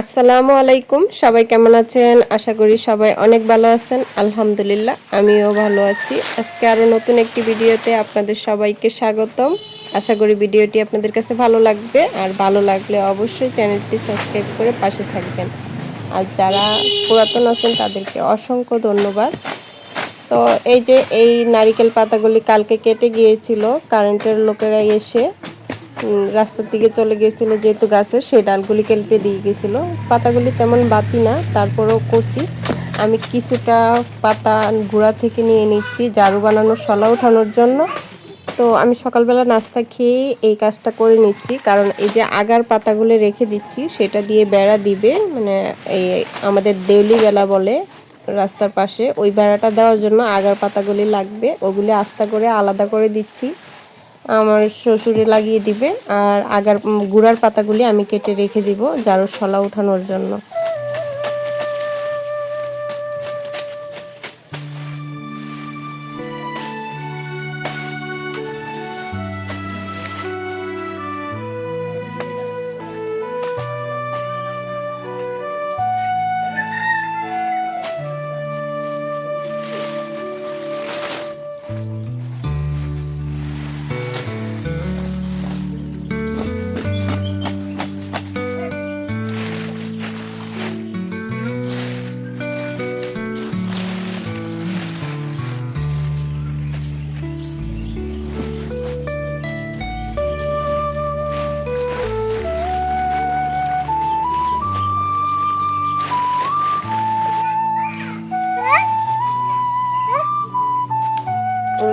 আসসালামু আলাইকুম। সবাই কেমন আছেন? আশা করি সবাই অনেক ভালো আছেন। আলহামদুলিল্লাহ, আমিও ভালো আছি। আজকে আরও নতুন একটি ভিডিওতে আপনাদের সবাইকে স্বাগতম। আশা করি ভিডিওটি আপনাদের কাছে ভালো লাগবে। আর ভালো লাগলে অবশ্যই চ্যানেলটি সাবস্ক্রাইব করে পাশে থাকবেন। আর যারা পুরাতন আছেন, তাদেরকে অসংখ্য ধন্যবাদ। তো এই যে এই নারিকেল পাতাগুলি কালকে কেটে গিয়েছিল, কারেন্টের লোকেরা এসে রাস্তার দিকে চলে গিয়েছিল যেহেতু গাছের, সেই ডালগুলি কেটে দিয়ে গেছিল পাতাগুলি তেমন বাতি না, তারপরেও কচি। আমি কিছুটা পাতা গুঁড়া থেকে নিয়ে নিচ্ছি, ঝাড়ু বানানোর শলা ওঠানোর জন্য। তো আমি সকালবেলা নাস্তা খেয়ে এই কাজটা করে নিচ্ছি, কারণ এই যে আগার পাতাগুলো রেখে দিচ্ছি, সেটা দিয়ে বেড়া দিবে মানে এই আমাদের দেউলি বেলা বলে রাস্তার পাশে। ওই বেড়াটা দেওয়ার জন্য আগার পাতাগুলি লাগবে, ওগুলি আস্তা করে আলাদা করে দিচ্ছি। আমার শ্বশুরে লাগিয়ে দিবে আর আগার গুড়ার পাতাগুলি আমি কেটে রেখে দিব জারুর শলা উঠানোর জন্য।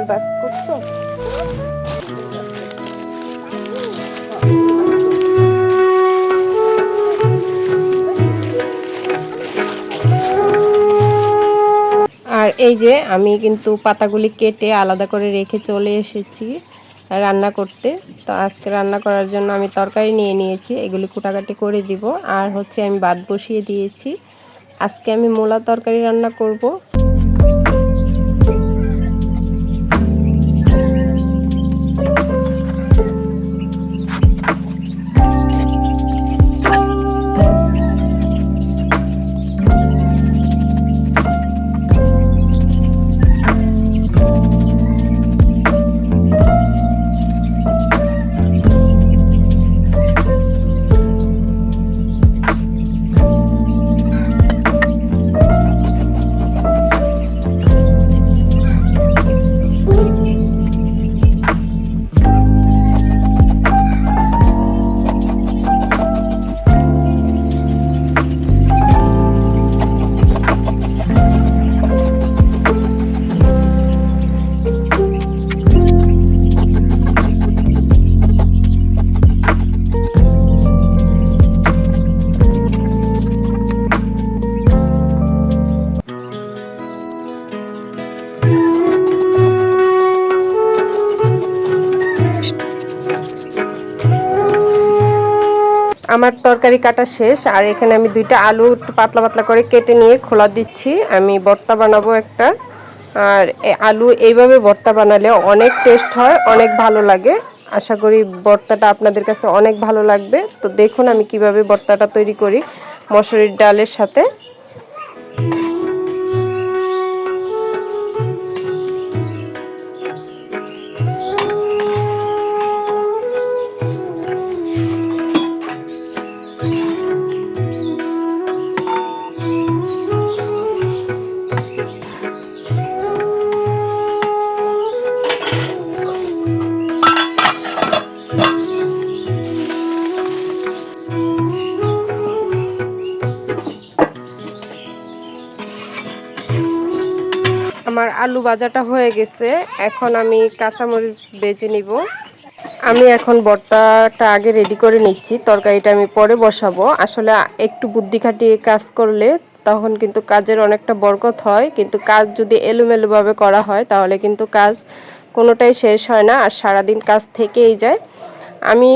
বাস করছ? আর এই যে আমি কিন্তু পাতাগুলি কেটে আলাদা করে রেখে চলে এসেছি রান্না করতে। তো আজকে রান্না করার জন্য আমি তরকারি নিয়ে নিয়েছি, এগুলি কুটাকাটি করে দিব। আর হচ্ছে আমি ভাত বসিয়ে দিয়েছি। আজকে আমি মূলা তরকারি রান্না করব। আমার তরকারি কাটা শেষ, আর এখানে আমি দুইটা আলু পাতলা পাতলা করে কেটে নিয়ে খোলা দিচ্ছি। আমি ভর্তা বানাবো একটা। আর আলু এইভাবে ভর্তা বানালে অনেক টেস্ট হয়, অনেক ভালো লাগে। আশা করি ভর্তাটা আপনাদের কাছে অনেক ভালো লাগবে। তো দেখুন আমি কীভাবে ভর্তাটা তৈরি করি মশুরির ডালের সাথে। আমার আলু ভাজাটা হয়ে গেছে। এখন আমি কাঁচামরিচ বেজে নিব। আমি এখন বর্তাটা আগে রেডি করে নিচ্ছি। তরকারিটা আমি পরে বসাবো। আসলে একটু বুদ্ধি খাটিয়ে কাজ করলে তখন কিন্তু কাজের অনেকটা বরকত হয়। কিন্তু কাজ যদি এলোমেলোভাবে করা হয়, তাহলে কিন্তু কাজ কোনোটাই শেষ হয় না। আর সারাদিন কাজ থেকেই যায়। আমি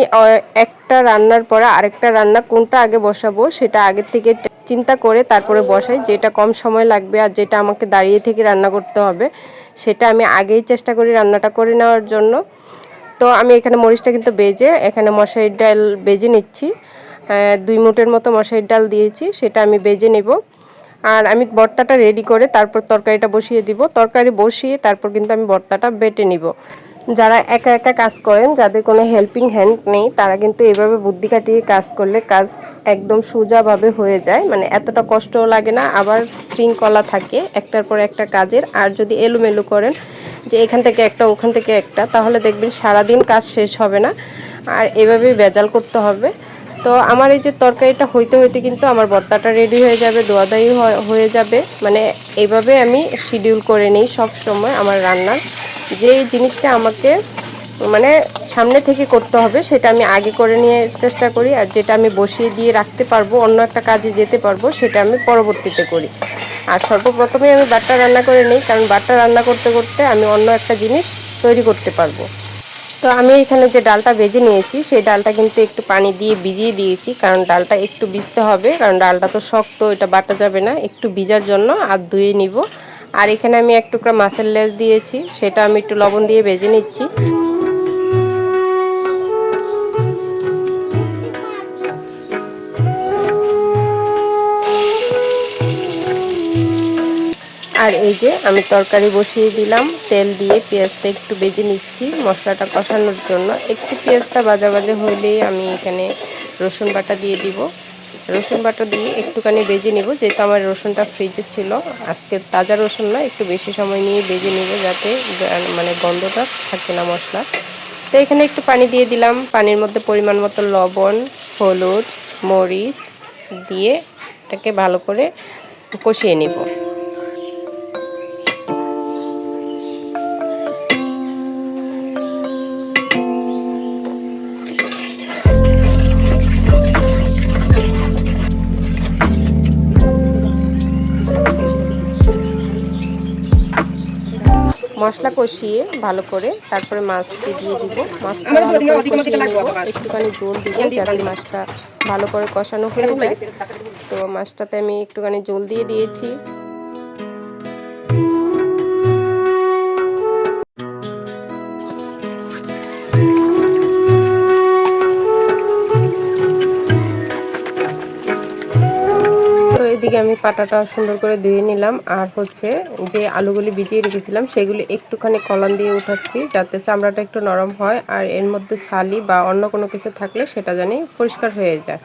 একটা রান্নার পরে আরেকটা রান্না কোনটা আগে বসাবো, সেটা আগে থেকে চিন্তা করে তারপরে বসাই, যেটা কম সময় লাগবে আর যেটা আমাকে দাঁড়িয়ে থেকে রান্না করতে হবে, সেটা আমি আগেই চেষ্টা করি রান্নাটা করে নেওয়ার জন্য। তো আমি এখানে মরিচটা কিন্তু বেজে, এখানে মশারির ডাল বেজে নিচ্ছি। দুই মুটের মতো মশারির ডাল দিয়েছি, সেটা আমি বেজে নেব। আর আমি ভর্তাটা রেডি করে তারপর তরকারিটা বসিয়ে দিব। তরকারি বসিয়ে তারপর কিন্তু আমি ভর্তাটা বেটে নিব। যারা একা একা কাজ করেন, যাদের কোনো হেল্পিং হ্যান্ড নেই, তারা কিন্তু এভাবে বুদ্ধি কাটিয়ে কাজ করলে কাজ একদম সোজাভাবে হয়ে যায়। মানে এতটা কষ্টও লাগে না, আবার শৃঙ্খলা থাকে একটার পর একটা কাজের। আর যদি এলোমেলো করেন যে এখান থেকে একটা, ওখান থেকে একটা, তাহলে দেখবেন সারাদিন কাজ শেষ হবে না। আর এভাবেই বেজাল করতে হবে। তো আমার এই যে তরকারিটা হইতে হইতে কিন্তু আমার বর্তাটা রেডি হয়ে যাবে, দোয়াদাই হয়ে যাবে। মানে এইভাবে আমি শিডিউল করে নিই সব সময় আমার রান্নার। যে জিনিসটা আমাকে মানে সামনে থেকে করতে হবে, সেটা আমি আগে করে নিয়ে চেষ্টা করি আর যেটা আমি বসিয়ে দিয়ে রাখতে পারব, অন্য একটা কাজে যেতে পারব, সেটা আমি পরবর্তীতে করি। আর সর্বপ্রথমে আমি বাটটা রান্না করে নিই, কারণ বাটটা রান্না করতে করতে আমি অন্য একটা জিনিস তৈরি করতে পারব। তো আমি এখানে যে ডালটা ভেজে নিয়েছি, সেই ডালটা কিন্তু একটু পানি দিয়ে ভিজিয়ে দিয়েছি, কারণ ডালটা একটু ভিজতে হবে, কারণ ডালটা তো শক্ত, এটা বাটা যাবে না, একটু ভিজার জন্য আর ধুয়ে নিব। আর এখানে আমি এক টুকরা মাছের লেজ দিয়েছি, সেটা আমি একটু লবণ দিয়ে ভেজে নিচ্ছি। আর এই যে আমি তরকারি বসিয়ে দিলাম, তেল দিয়ে পেঁয়াজটা একটু বেজে নিচ্ছি মশলাটা কষানোর জন্য। একটু পেঁয়াজটা বাজা বাজা হলেই আমি এখানে রসুন বাটা দিয়ে দিব। রসুন বাটা দিয়ে একটুখানি বেজে নেব, যেহেতু আমার রসুনটা ফ্রিজে ছিল। আজকে তাজা রসুন না, একটু বেশি সময় নিয়ে বেজে নেব যাতে মানে গন্ধটা থাকে না মশলা। তো এখানে একটু পানি দিয়ে দিলাম। পানির মধ্যে পরিমাণ মতো লবণ, হলুদ, মরিচ দিয়ে এটাকে ভালো করে কষিয়ে নিব। মশলা কষিয়ে ভালো করে তারপরে মাছটি দিয়ে দিব। মাছটা ভালো করে কষিয়ে নেব। একটুখানি জল দিব যাতে মাছটা ভালো করে কষানো হয়ে যায়। তো মাছটাতে আমি একটুখানি জল দিয়ে দিয়েছি। এদিকে আমি পাটাটা সুন্দর করে ধুয়ে নিলাম। আর হচ্ছে যে আলুগুলি ভিজিয়ে রেখেছিলাম, সেগুলি একটুখানি কলান দিয়ে উঠাচ্ছি যাতে চামড়াটা একটু নরম হয় আর এর মধ্যে সালি বা অন্য কোনো কিছু থাকলে সেটা জানি পরিষ্কার হয়ে যায়।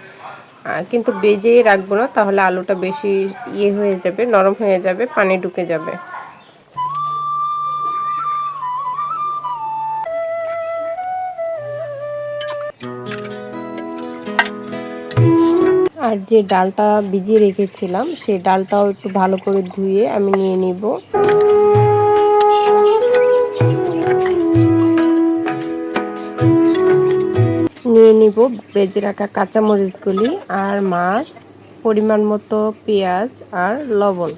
কিন্তু বেজেই রাখব না, তাহলে আলুটা বেশি ইয়ে হয়ে যাবে, নরম হয়ে যাবে, পানি ঢুকে যাবে। আর যে ডালটা ভিজিয়ে রেখেছিলাম, সেই ডালটাও একটু ভালো করে ধুয়ে আমি নিয়ে নিব। নিয়ে নিব বেজে রাখা কাঁচামরিচগুলি আর মাছ, পরিমাণ মতো পেঁয়াজ আর লবণ।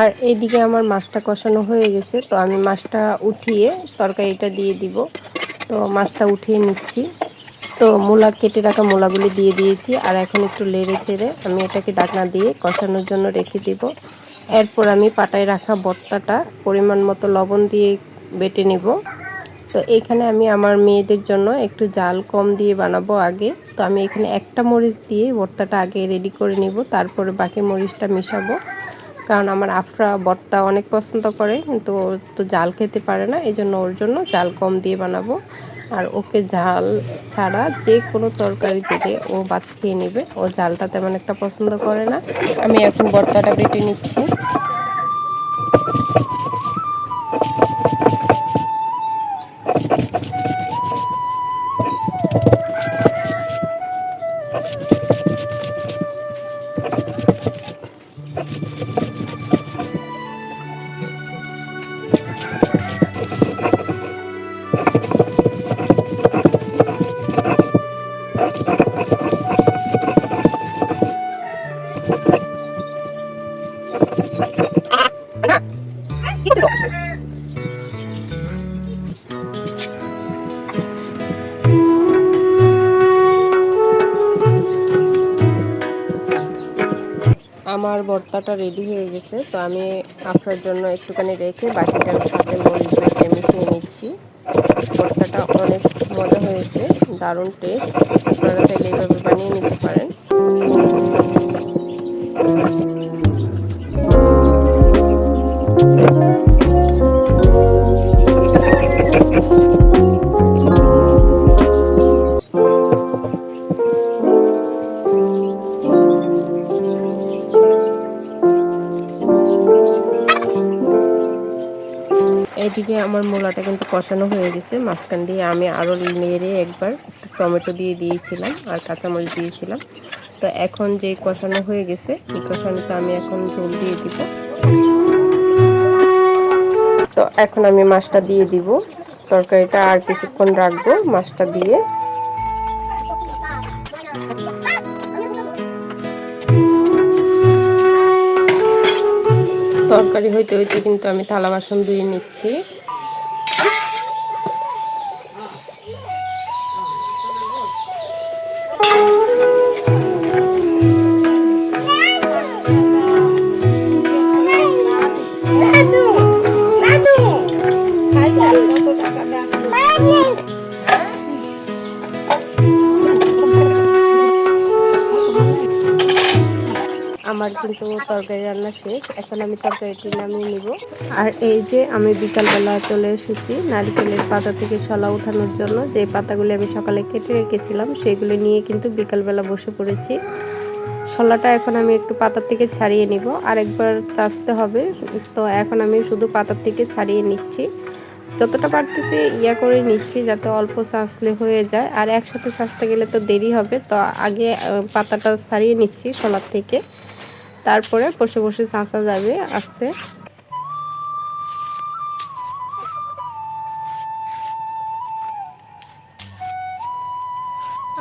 আর এইদিকে আমার মাছটা কষানো হয়ে গেছে, তো আমি মাছটা উঠিয়ে তরকারিটা দিয়ে দিব। তো মাছটা উঠিয়ে নিচ্ছি। তো মূলা কেটে রাখা মূলাগুলি দিয়ে দিয়েছি, আর এখন একটু লেড়ে চেড়ে আমি এটাকে ডাকনা দিয়ে কষানোর জন্য রেখে দিব। এরপর আমি পাটায় রাখা বর্তাটা পরিমাণ মতো লবণ দিয়ে বেটে নিব। তো এখানে আমি আমার মেয়েদের জন্য একটু জাল কম দিয়ে বানাবো আগে। তো আমি এখানে একটা মরিচ দিয়ে ভর্তাটা আগে রেডি করে নিব, তারপরে বাকি মরিচটা মিশাবো। কারণ আমার আফরা বর্তা অনেক পছন্দ করে, কিন্তু ও তো জাল খেতে পারে না এই জন্য ওর জন্য জাল কম দিয়ে বানাবো। আর ওকে ঝাল ছাড়া যে কোনো তরকারি থেকে ও ভাত খেয়ে নেবে। ও ঝালটা তেমন একটা পছন্দ করে না। আমি এখন বর্তাটা বেটে নিচ্ছি। ভর্তাটা রেডি হয়ে গেছে। তো আমি আপনার জন্য একটুখানি রেখে বাকিটা সাথে মরিচ মিশিয়ে নিচ্ছি। ভর্তাটা অনেক মজা হয়েছে, দারুণ টেস্ট আপনারা চাইলে এইভাবে বানিয়ে এইদিকে আমার মূলাটা কিন্তু কষানো হয়ে গেছে। মাঝখান দিয়ে আমি আরও নেড়ে একবার টমেটো দিয়ে দিয়েছিলাম আর কাঁচামরিচ দিয়েছিলাম। তো এখন যে কষানো হয়ে গেছে, এই কষানোটা আমি এখন ঝোল দিয়ে দিব। তো এখন আমি মাছটা দিয়ে দিব। তরকারিটা আর কিছুক্ষণ রাখব মাছটা দিয়ে। তরকারি হইতে হইতে কিন্তু আমি থালা বাসন ধুয়ে নিচ্ছি। কিন্তু তরকারি রান্না শেষ। এখন আমি তরকারিটি নামিয়ে নিব। আর এই যে আমি বিকালবেলা চলে এসেছি নারকেলের পাতা থেকে শলা ওঠানোর জন্য। যে পাতাগুলি আমি সকালে কেটে রেখেছিলাম, সেগুলো নিয়ে কিন্তু বিকালবেলা বসে পড়েছি। শলাটা এখন আমি একটু পাতার থেকে ছাড়িয়ে নিব। আরেকবার চাষতে হবে। তো এখন আমি শুধু পাতার থেকে ছাড়িয়ে নিচ্ছি। যতটা পারতেছি ইয়া করে নিচ্ছি যাতে অল্প চাষলে হয়ে যায়। আর একসাথে চাষতে গেলে তো দেরি হবে। তো আগে পাতাটা ছাড়িয়ে নিচ্ছি শলার থেকে। তারপরে বসে বসে চাঁচা যাবে আস্তে।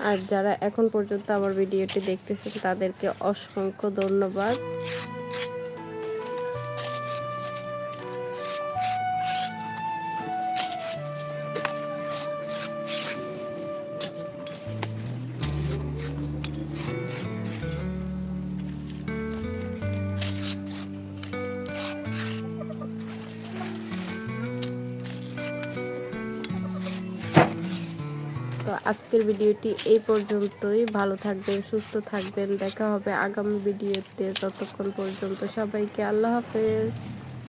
আর যারা এখন পর্যন্ত আমার ভিডিওটি দেখতেছেন, তাদেরকে অসংখ্য ধন্যবাদ। আজকের ভিডিওটি এই পর্যন্তই। ভালো থাকবেন, সুস্থ থাকবেন। দেখা হবে আগামী ভিডিওতে। ততক্ষণ পর্যন্ত সবাইকে আল্লাহ হাফেজ।